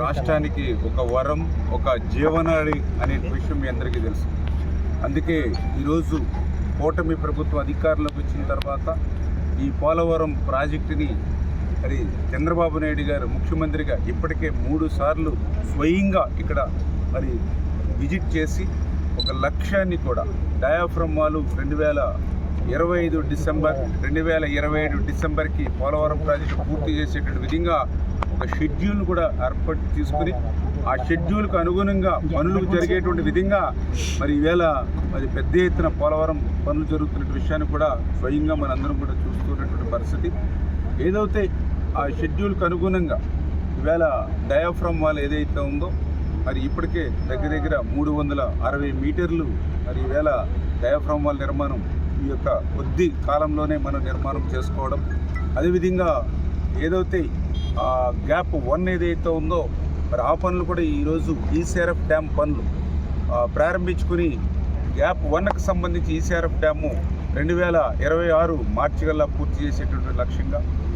రాష్ట్రానికి ఒక వరం ఒక జీవనాడి అనే విషయం మీ అందరికీ తెలుసు. అందుకే ఈరోజు కూటమి ప్రభుత్వం అధికారంలోకి వచ్చిన తర్వాత ఈ పోలవరం ప్రాజెక్టుని మరి చంద్రబాబు నాయుడు గారు ముఖ్యమంత్రిగా ఇప్పటికే మూడు సార్లు స్వయంగా ఇక్కడ మరి విజిట్ చేసి ఒక లక్ష్యాన్ని కూడా డయాఫ్రమ్ వాళ్ళు రెండు వేల ఇరవై ఐదు డిసెంబర్ రెండు వేల ఇరవై ఏడు డిసెంబర్కి పోలవరం ప్రాజెక్టు పూర్తి చేసేటువంటి విధంగా ఒక షెడ్యూల్ కూడా ఏర్పాటు తీసుకుని ఆ షెడ్యూల్కు అనుగుణంగా పనులు జరిగేటువంటి విధంగా మరి ఈవేళ మరి పెద్ద ఎత్తున పోలవరం పనులు జరుగుతున్న విషయాన్ని కూడా స్వయంగా మనందరం కూడా చూస్తున్నటువంటి పరిస్థితి. ఏదైతే ఆ షెడ్యూల్కి అనుగుణంగా ఈవేళ డయాఫ్రమ్ వాల్ ఏదైతే ఉందో మరి ఇప్పటికే దగ్గర దగ్గర మూడు వందల అరవై మీటర్లు మరి ఈవేళ డయాఫ్రమ్ వాల్ నిర్మాణం ఈ యొక్క కొద్ది కాలంలోనే మనం నిర్మాణం చేసుకోవడం. అదేవిధంగా ఏదైతే గ్యాప్ వన్ ఏదైతే ఉందో మరి ఆ పనులు కూడా ఈరోజు ఈసీఆర్ఎఫ్ డ్యామ్ పనులు. ప్రారంభించుకుని గ్యాప్ వన్కు సంబంధించి ఈసీఆర్ఎఫ్ డ్యాము రెండు వేల ఇరవై ఆరు మార్చి కల్లా పూర్తి చేసేటువంటి లక్ష్యంగా